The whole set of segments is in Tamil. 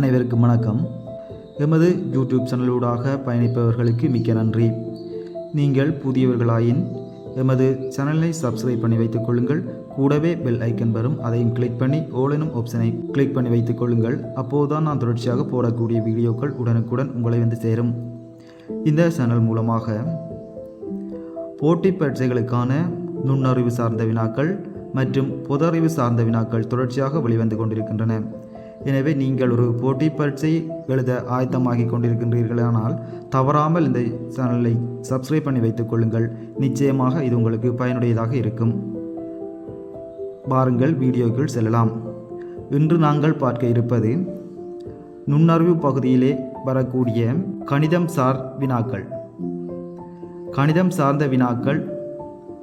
அனைவருக்கும் வணக்கம். எமது யூடியூப் சேனலூடாக பயணிப்பவர்களுக்கு மிக்க நன்றி. நீங்கள் புதியவர்களாயின் எமது சேனலை சப்ஸ்கிரைப் பண்ணி வைத்துக் கொள்ளுங்கள். கூடவே பெல் ஐக்கன் வரும் அதையும் கிளிக் பண்ணி ஓலெனும் ஆப்ஷனை கிளிக் பண்ணி வைத்துக் கொள்ளுங்கள். அப்போதுதான் நான் தொடர்ச்சியாக போடக்கூடிய வீடியோக்கள் உடனுக்குடன் உங்களை வந்து சேரும். இந்த சேனல் மூலமாக போட்டி பரீட்சைகளுக்கான நுண்ணறிவு சார்ந்த வினாக்கள் மற்றும் பொதறிவு சார்ந்த வினாக்கள் தொடர்ச்சியாக வெளிவந்து கொண்டிருக்கின்றன. எனவே நீங்கள் ஒரு போட்டி பரீட்சை எழுத ஆயத்தமாகி கொண்டிருக்கின்றீர்களானால் தவறாமல் இந்த சேனலை சப்ஸ்கிரைப் பண்ணி வைத்துக் கொள்ளுங்கள். நிச்சயமாக இது உங்களுக்கு பயனுடையதாக இருக்கும். பாருங்கள் வீடியோக்குள் செல்லலாம். இன்று நாங்கள் பார்க்க இருப்பது நுண்ணறிவு பகுதியிலே வரக்கூடிய கணிதம் சார் வினாக்கள். கணிதம் சார்ந்த வினாக்கள்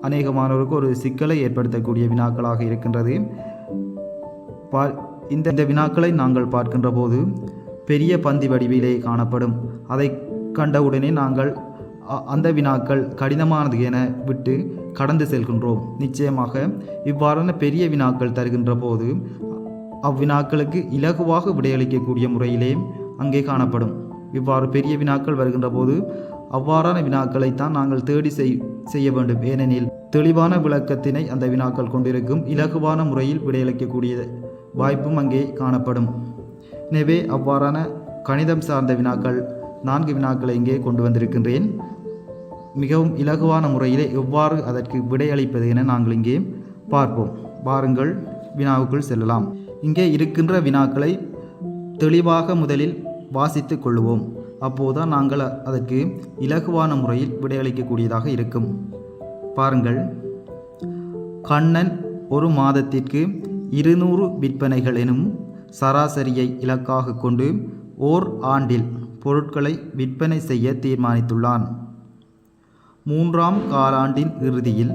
அநேகமானவருக்கு ஒரு சிக்கலை ஏற்படுத்தக்கூடிய வினாக்களாக இருக்கின்றது. பா இந்த இந்த வினாக்களை நாங்கள் பார்க்கின்ற போது பெரிய பந்தி வடிவிலே காணப்படும். அதை கண்டவுடனே நாங்கள் அ- அந்த வினாக்கள் கடினமானது என விட்டு கடந்து செல்கின்றோம். நிச்சயமாக இவ்வாறான பெரிய வினாக்கள் தருகின்ற போது அவ்வினாக்களுக்கு இலகுவாக விடையளிக்கக்கூடிய முறையிலே அங்கே காணப்படும். இவ்வாறு பெரிய வினாக்கள் வருகின்ற போது அவ்வாறான வினாக்களைத்தான் நாங்கள் தேடி செய் செய்ய வேண்டும். ஏனெனில் தெளிவான விளக்கத்தினை அந்த வினாக்கள் கொண்டிருக்கும் இலகுவான முறையில் விடையளிக்கக்கூடிய வாய்ப்பும் அங்கே காணப்படும். எனவே அவ்வாறான கணிதம் சார்ந்த வினாக்கள் நான்கு வினாக்களை இங்கே கொண்டு வந்திருக்கின்றேன். மிகவும் இலகுவான முறையிலே எவ்வாறு அதற்கு விடையளிப்பது என நாங்கள் இங்கே பார்ப்போம். பாருங்கள் வினாவுக்குள் செல்லலாம். இங்கே இருக்கின்ற வினாக்களை தெளிவாக முதலில் வாசித்து கொள்ளுவோம். அப்போதுதான் நாங்கள் அதற்கு இலகுவான முறையில் விடையளிக்கக்கூடியதாக இருக்கும். பாருங்கள். கண்ணன் ஒரு மாதத்திற்கு இருநூறு விற்பனைகள் எனும் சராசரியை இலக்காக கொண்டு ஓர் ஆண்டில் பொருட்களை விற்பனை செய்ய தீர்மானித்துள்ளான். மூன்றாம் காலாண்டின் இறுதியில்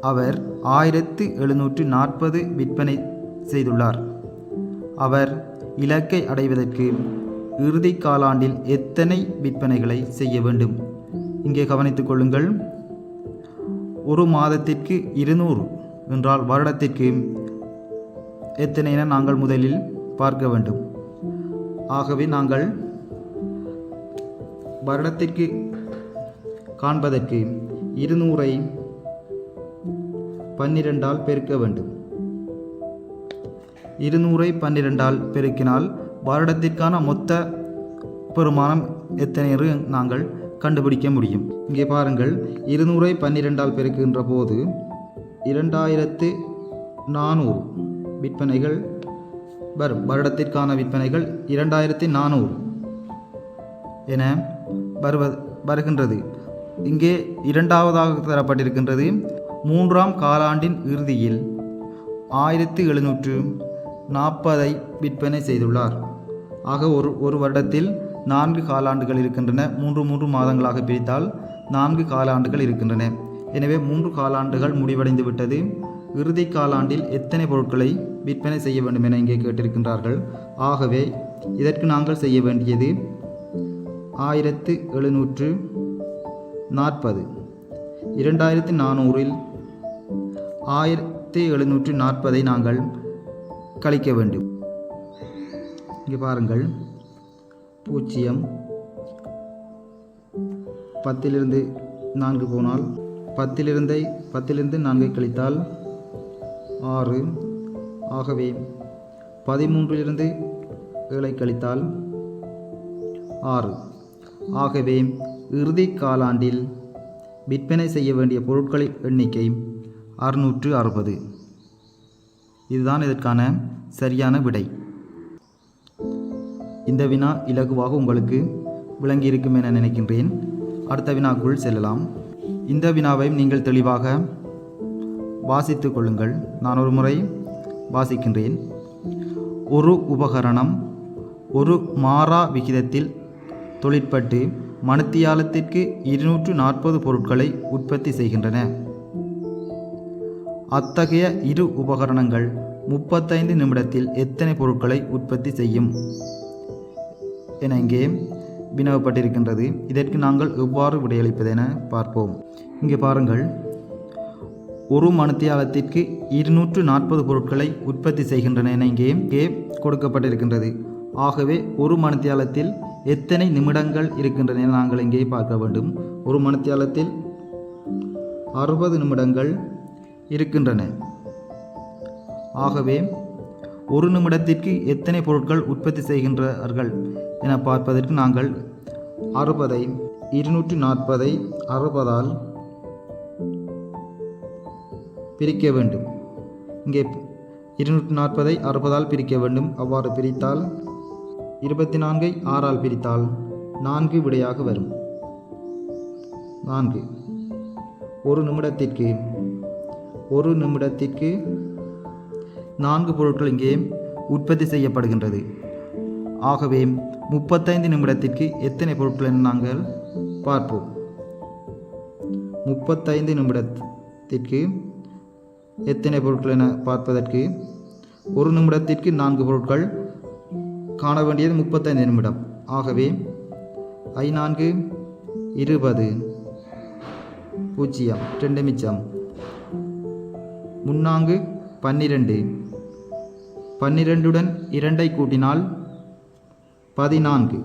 அவர் ஆயிரத்து எழுநூற்று நாற்பது விற்பனை செய்துள்ளார். அவர் இலக்கை அடைவதற்கு இறுதி காலாண்டில் எத்தனை விற்பனைகளை செய்ய வேண்டும்? இங்கே கவனித்துக் கொள்ளுங்கள். ஒரு மாதத்திற்கு இருநூறு என்றால் வருடத்திற்கு எத்தனை என நாங்கள் முதலில் பார்க்க வேண்டும்? ஆகவே நாங்கள் வருடத்திற்கு காண்பதற்கு இருநூறை பன்னிரெண்டால் பெருக்க வேண்டும். இருநூறை பன்னிரெண்டால் பெருக்கினால் வருடத்திற்கான மொத்த பெருமானம் எத்தனை என்று நாங்கள் கண்டுபிடிக்க முடியும். இங்கே பாருங்கள் இருநூறை பன்னிரெண்டால் பெருக்குகின்ற போது இரண்டாயிரத்து நானூறு விற்பனைகள் வரும் வருடத்திற்கான விற்பனைகள் இரண்டாயிரத்தி நானூறு என வருவ வருகின்றது. இங்கே இரண்டாவதாக தரப்பட்டிருக்கின்றது. மூன்றாம் காலாண்டின் இறுதியில் ஆயிரத்தி எழுநூற்று நாற்பதை விற்பனை செய்துள்ளார். ஆக ஒரு ஒரு வருடத்தில் நான்கு காலாண்டுகள் இருக்கின்றன. மூன்று மூன்று மாதங்களாக பிரித்தால் நான்கு காலாண்டுகள் இருக்கின்றன. எனவே மூன்று காலாண்டுகள் முடிவடைந்து விட்டது இறுதி காலாண்டில் எத்தனை பொருட்களை விற்பனை செய்ய வேண்டும் என இங்கே கேட்டிருக்கின்றார்கள். ஆகவே இதற்கு நாங்கள் செய்ய வேண்டியது ஆயிரத்து எழுநூற்று நாற்பது. இரண்டாயிரத்தி நானூறில் ஆயிரத்தி எழுநூற்று நாற்பதை நாங்கள் கழிக்க வேண்டும். இங்கே பாருங்கள். பூஜ்ஜியம் பத்திலிருந்து நான்கு போனால் பத்திலிருந்தை பத்திலிருந்து நான்கை கழித்தால் ஆறு. ஆகவே பதிமூன்றிலிருந்து ஏழை கழித்தால் ஆறு. ஆகவே இறுதி காலாண்டில் விற்பனை செய்ய வேண்டிய பொருட்களின் எண்ணிக்கை அறுநூற்று அறுபது. இதுதான் இதற்கான சரியான விடை. இந்த வினா இலகுவாக உங்களுக்கு விளங்கியிருக்கும் என நினைக்கின்றேன். அடுத்த வினாக்குள் செல்லலாம். இந்த வினாவையும் நீங்கள் தெளிவாக வாசித்து கொள்ளுங்கள். நான் ஒரு முறை வாசிக்கின்றேன். ஒரு உபகரணம் ஒரு மாறா விகிதத்தில் தொழிற்பட்டு மணித்தியாலத்திற்கு இருநூற்று நாற்பது பொருட்களை உற்பத்தி செய்கின்றன. அத்தகைய இரு உபகரணங்கள் முப்பத்தைந்து நிமிடத்தில் எத்தனை பொருட்களை உற்பத்தி செய்யும்? என இங்கே வினவப்பட்டிருக்கின்றது. இதற்கு நாங்கள் எவ்வாறு விடையளிப்பது என பார்ப்போம். இங்கே பாருங்கள். ஒரு மணித்தியாலத்திற்கு இருநூற்று நாற்பது பொருட்களை உற்பத்தி செய்கின்றன என இங்கே இங்கே கொடுக்கப்பட்டிருக்கின்றது. ஆகவே ஒரு மணித்தியாலத்தில் எத்தனை நிமிடங்கள் இருக்கின்றன என நாங்கள் இங்கே பார்க்க வேண்டும். ஒரு மணித்தியாலத்தில் அறுபது நிமிடங்கள் இருக்கின்றன. ஆகவே ஒரு நிமிடத்திற்கு எத்தனை பொருட்கள் உற்பத்தி செய்கின்றார்கள் என பார்ப்பதற்கு நாங்கள் அறுபதை இருநூற்றி நாற்பதை அறுபதால் பிரிக்க வேண்டும். இங்கே இருநூற்றி நாற்பதை அறுபதால் பிரிக்க வேண்டும். அவ்வாறு பிரித்தால் இருபத்தி நான்கை ஆறால் பிரித்தால் நான்கு விடையாக வரும். நான்கு. ஒரு நிமிடத்திற்கு ஒரு நிமிடத்திற்கு நான்கு பொருட்கள் இங்கே உற்பத்தி செய்யப்படுகின்றது. ஆகவே முப்பத்தைந்து நிமிடத்திற்கு எத்தனை பொருட்கள் என நாங்கள் பார்ப்போம். முப்பத்தைந்து நிமிடத்திற்கு எத்தனை பொருட்கள் என பார்ப்பதற்கு ஒரு நிமிடத்திற்கு நான்கு பொருட்கள் காண வேண்டியது முப்பத்தைந்து நிமிடம். ஆகவே ஐ நான்கு இருபது பூஜ்ஜியம் ரெண்டு மிச்சம். முன்னாங்கு பன்னிரண்டு. பன்னிரெண்டுடன் இரண்டை கூட்டினால் பதினான்கு.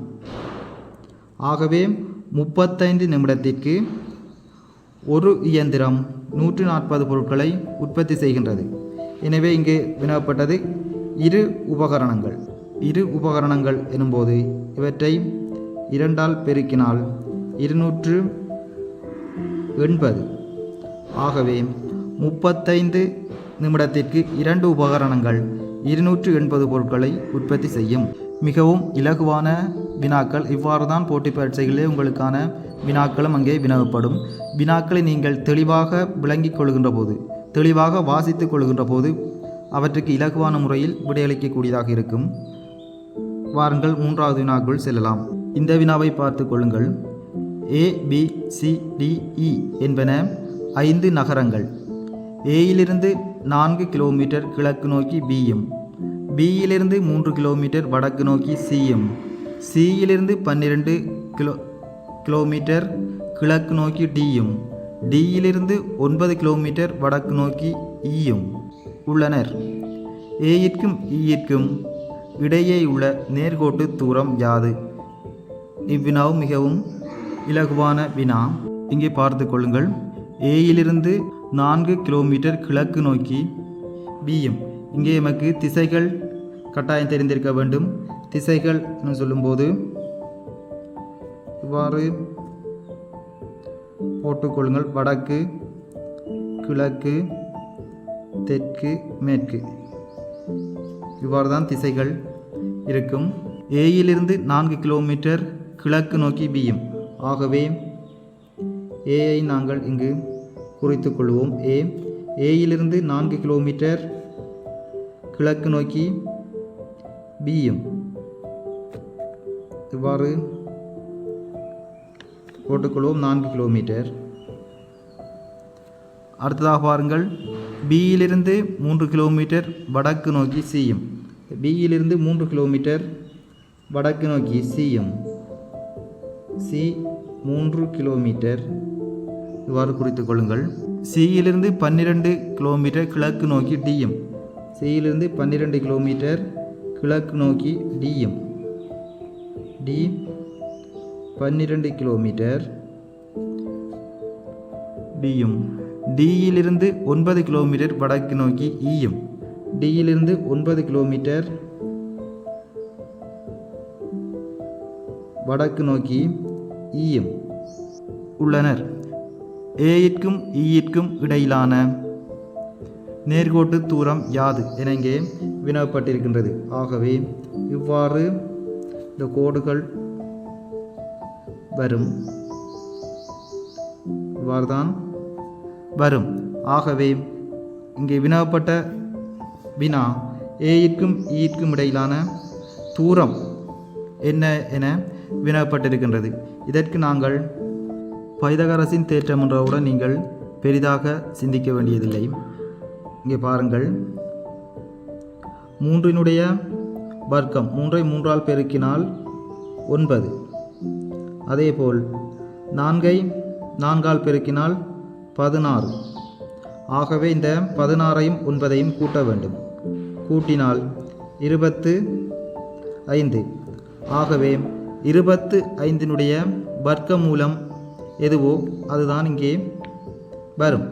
ஆகவே முப்பத்தைந்து நிமிடத்திற்கு ஒரு இயந்திரம் நூற்று நாற்பது பொருட்களை உற்பத்தி செய்கின்றது. எனவே இங்கு வினவப்பட்டது இரு உபகரணங்கள். இரு உபகரணங்கள் எனும்போது இவற்றை இரண்டால் பெருக்கினால் இருநூற்று எண்பது. ஆகவே முப்பத்தைந்து நிமிடத்திற்கு இரண்டு உபகரணங்கள் இருநூற்று எண்பது பொருட்களை உற்பத்தி செய்யும். மிகவும் இலகுவான வினாக்கள். இவ்வாறு தான் போட்டி பரீட்சைகளிலே உங்களுக்கான வினாக்களும் அங்கே வினவப்படும். வினாக்களை நீங்கள் தெளிவாக விளங்கிக் கொள்கின்ற போது தெளிவாக வாசித்துக் கொள்கின்ற போது அவற்றுக்கு இலகுவான முறையில் விடையளிக்கக்கூடியதாக இருக்கும். வாருங்கள் மூன்றாவது வினாக்குள் செல்லலாம். இந்த வினாவை பார்த்து கொள்ளுங்கள். A B C D E என்பன ஐந்து நகரங்கள். ஏயிலிருந்து நான்கு கிலோமீட்டர் கிழக்கு நோக்கி பியும் பியிலிருந்து மூன்று கிலோமீட்டர் வடக்கு நோக்கி சியும் சியிலிருந்து பன்னிரெண்டு கிலோ கிலோமீட்டர் கிழக்கு நோக்கி டியும் டியிலிருந்து ஒன்பது கிலோமீட்டர் வடக்கு நோக்கி ஈயும் உள்ளனர். ஏயிற்கும் ஈயிற்கும் இடையே உள்ள நேர்கோட்டு தூரம் யாது? இவ்வினாவும் மிகவும் இலகுவான வினா. இங்கே பார்த்து கொள்ளுங்கள். ஏயிலிருந்து நான்கு கிலோமீட்டர் கிழக்கு நோக்கி பியும் இங்கே எமக்கு திசைகள் கட்டாயம் தெரிந்திருக்க வேண்டும். திசைகள் என்று சொல்லும்போது இவ்வாறு போட்டுக்கொள்ளுங்கள். வடக்கு கிழக்கு தெற்கு மேற்கு. இவ்வாறு தான் திசைகள் இருக்கும். ஏயிலிருந்து நான்கு கிலோமீட்டர் கிழக்கு நோக்கி பியும் ஆகவே ஏஐ நாங்கள் இங்கு குறித்து கொள்வோம். ஏ ஏயிலிருந்து நான்கு கிலோமீட்டர் கிழக்கு நோக்கி பியும் இவ்வாறு போட்டுக்கொள்வோம். நான்கு கிலோமீட்டர். அடுத்ததாக பாருங்கள். பியிலிருந்து மூன்று கிலோமீட்டர் வடக்கு நோக்கி சியும் பியிலிருந்து மூன்று கிலோமீட்டர் வடக்கு நோக்கி சிஎம் சி மூன்று கிலோமீட்டர். இவ்வாறு குறித்துக் கொள்ளுங்கள். சியிலிருந்து பன்னிரெண்டு கிலோமீட்டர் கிழக்கு நோக்கி டியும் சியிலிருந்து பன்னிரெண்டு கிலோமீட்டர் கிழக்கு நோக்கி டியும் டி பன்னிரெண்டு கிலோமீட்டர். டியும் டியிலிருந்து ஒன்பது கிலோமீட்டர் வடக்கு நோக்கி ஈயும் டியிலிருந்து ஒன்பது கிலோமீட்டர் வடக்கு நோக்கி ஈயும் உள்ளனர். ஏயிற்கும் ஈயிற்கும் இடையிலான நேர்கோட்டு தூரம் யாது என இங்கே வினவப்பட்டிருக்கின்றது. ஆகவே இவ்வாறு இந்த கோடுகள் வரும். இவ்வாறுதான் வரும். ஆகவே இங்கே வினவப்பட்ட வினா ஏயிற்கும் ஈயிற்கும் இடையிலான தூரம் என்ன என வினவப்பட்டிருக்கின்றது. இதற்கு நாங்கள் பைதகரசின் தேற்றம் என்றவுடன் நீங்கள் பெரிதாக சிந்திக்க வேண்டியதில்லை. இங்கே பாருங்கள். மூன்றினுடைய வர்க்கம் மூன்றை மூன்றால் பெருக்கினால் ஒன்பது. அதேபோல் நான்கை நான்கால் பெருக்கினால் பதினாறு. ஆகவே இந்த பதினாறையும் ஒன்பதையும் கூட்ட வேண்டும். கூட்டினால் இருபத்து ஐந்து. ஆகவே இருபத்து ஐந்தினுடைய வர்க்க மூலம் எதுவோ அதுதான் இங்கே வரும்.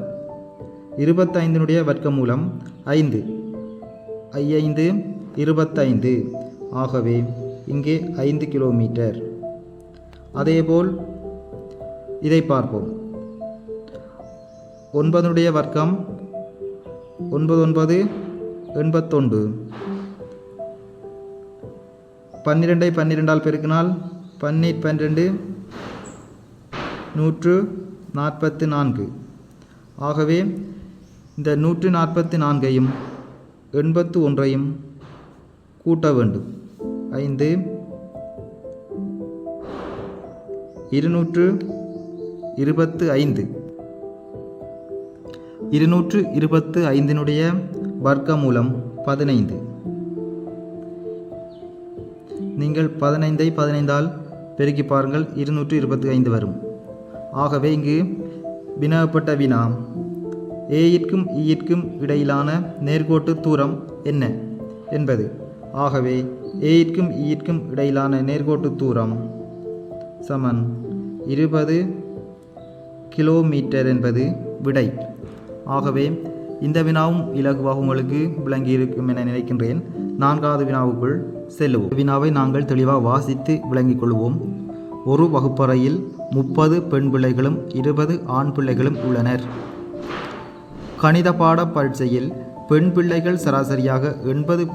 இருபத்தைந்தினுடைய வர்க்க மூலம் ஐந்து. ஐந்து இருபத்தைந்து. ஆகவே இங்கே ஐந்து கிலோமீட்டர். அதேபோல் இதை பார்ப்போம். ஒன்பதனுடைய வர்க்கம் ஒன்பது ஒன்பது எண்பத்தொன்று. பன்னிரெண்டை பன்னிரெண்டால் பெருக்கினால் பன்னீர் பன்னிரெண்டு நூற்று நாற்பத்து நான்கு. ஆகவே இந்த நூற்று நாற்பத்தி நான்கையும் எண்பத்து ஒன்றையும் கூட்ட வேண்டும். ஐந்து இருநூற்று இருபத்து ஐந்து. இருநூற்று இருபத்து ஐந்தினுடைய வர்க்கமூலம் பதினைந்து. நீங்கள் பதினைந்தை பதினைந்தால் பெருக்கி பாருங்கள் இருநூற்று இருபத்தி ஐந்து வரும். ஆகவே இங்கு வினவப்பட்ட வினா ஏயிற்கும் ஈயிற்கும் இடையிலான நேர்கோட்டு தூரம் என்ன என்பது. ஆகவே ஏயிற்கும் ஈயிற்கும் இடையிலான நேர்கோட்டு தூரம் சமன். இருபது கிலோமீட்டர் என்பது விடை. ஆகவே இந்த வினாவும் இலகுவாக உங்களுக்கு விளங்கி இருக்கும் என நினைக்கின்றேன். நான்காவது வினாவுக்குள் செல்லுவோம். வினாவை நாங்கள் தெளிவாக வாசித்து விளங்கிக் கொள்வோம். ஒரு வகுப்பறையில் முப்பது பெண் பிள்ளைகளும் இருபது ஆண் பிள்ளைகளும் உள்ளனர். கணித பாட பரீட்சையில் பெண் பிள்ளைகள் சராசரியாக எண்பது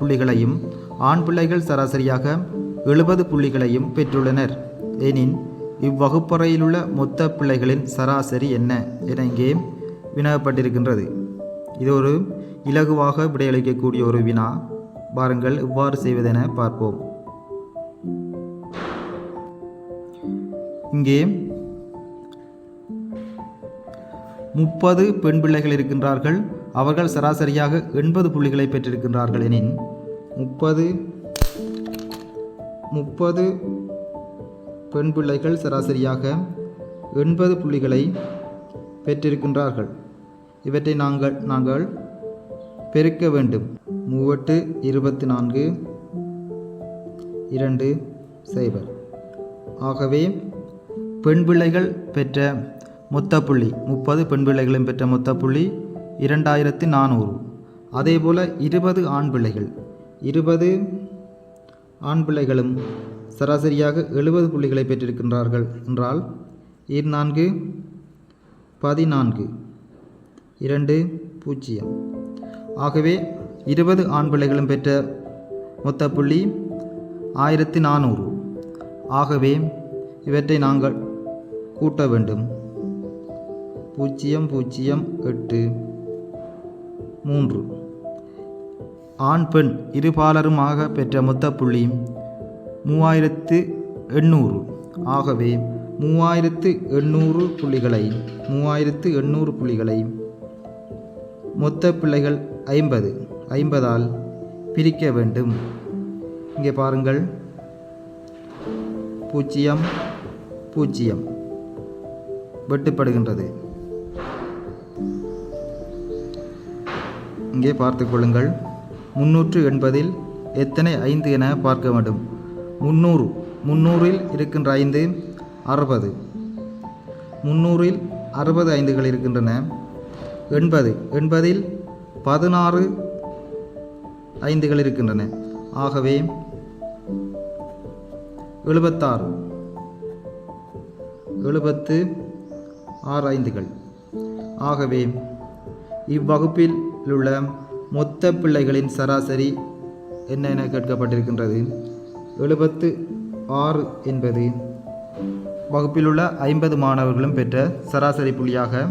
புள்ளிகளையும் ஆண் பிள்ளைகள் சராசரியாக எழுபது புள்ளிகளையும் பெற்றுள்ளனர். எனின் இவ்வகுப்பறையிலுள்ள மொத்த பிள்ளைகளின் சராசரி என்ன என இங்கே வினவப்பட்டிருக்கின்றது. இது ஒரு இலகுவாக விடையளிக்கக்கூடிய ஒரு வினா. பாருங்கள் இவ்வாறு செய்வதென பார்ப்போம். இங்கே முப்பது பெண் பிள்ளைகள் இருக்கின்றார்கள். அவர்கள் சராசரியாக எண்பது புள்ளிகளை பெற்றிருக்கின்றார்கள் எனின் முப்பது முப்பது பெண் பிள்ளைகள் சராசரியாக எண்பது புள்ளிகளை பெற்றிருக்கின்றார்கள். இவற்றை நாங்கள் நாங்கள் பெருக்க வேண்டும். மூவட்டு இருபத்தி நான்கு இரண்டு சைபர். ஆகவே பெண் பிள்ளைகள் பெற்ற மொத்த புள்ளி முப்பது பெண் பிள்ளைகளும் பெற்ற மொத்த புள்ளி இரண்டாயிரத்தி நானூறு. அதேபோல் இருபது ஆண் பிள்ளைகள் இருபது ஆண் பிள்ளைகளும் சராசரியாக எழுபது புள்ளிகளை பெற்றிருக்கின்றார்கள். என்றால் இரு நான்கு பதினான்கு இரண்டு பூஜ்ஜியம். ஆகவே இருபது ஆண் பிள்ளைகளும் பெற்ற மொத்த புள்ளி ஆயிரத்தி நானூறு. ஆகவே இவற்றை நாங்கள் கூட்ட வேண்டும். பூஜ்ஜியம் பூஜ்ஜியம் எட்டு மூன்று. ஆண் பெண் இருபாலருமாக பெற்ற மொத்த புள்ளி மூவாயிரத்து எண்ணூறு. ஆகவே மூவாயிரத்து எண்ணூறு புள்ளிகளை மூவாயிரத்து எண்ணூறு புள்ளிகளை மொத்த பிள்ளைகள் ஐம்பது. ஐம்பதால் பிரிக்க வேண்டும். இங்கே பாருங்கள். பூஜ்ஜியம் பூஜ்ஜியம். வெட்டுப்படுகின்றது. இங்கே பார்த்து கொள்ளுங்கள். முன்னூற்று எண்பதில் எத்தனை ஐந்து என பார்க்க வேண்டும்? முந்நூறு. முந்நூறில் இருக்கின்ற ஐந்து அறுபது. முந்நூறில் அறுபது ஐந்துகள் இருக்கின்றன. எண்பது. எண்பதில் பதினாறு ஐந்துகள் இருக்கின்றன. ஆகவே எழுபத்தாறு. எழுபத்து ஆறு ஐந்துகள். ஆகவே இவ்வகுப்பில் உள்ள மொத்த பிள்ளைகளின் சராசரி என்ன என கேட்கப்பட்டிருக்கின்றது? எழுபத்து ஆறு என்பது வகுப்பில் உள்ள ஐம்பது மாணவர்களும் பெற்ற சராசரி புள்ளியாக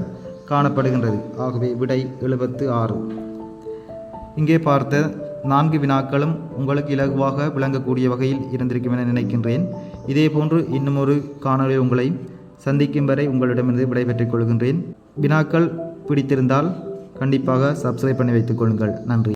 காணப்படுகின்றது. ஆகவே விடை எழுபத்து ஆறு. இங்கே பார்த்த நான்கு வினாக்களும் உங்களுக்கு இலகுவாக விளங்கக்கூடிய வகையில் இருந்திருக்கும் என நினைக்கின்றேன். இதேபோன்று இன்னும் ஒரு காணொலி உங்களை சந்திக்கும் வரை உங்களிடமிருந்து விடைபெற்றுக் கொள்கின்றேன். வினாக்கள் பிடித்திருந்தால் கண்டிப்பாக சப்ஸ்கிரைப் பண்ணி வைத்துக் கொள்ளுங்கள். நன்றி.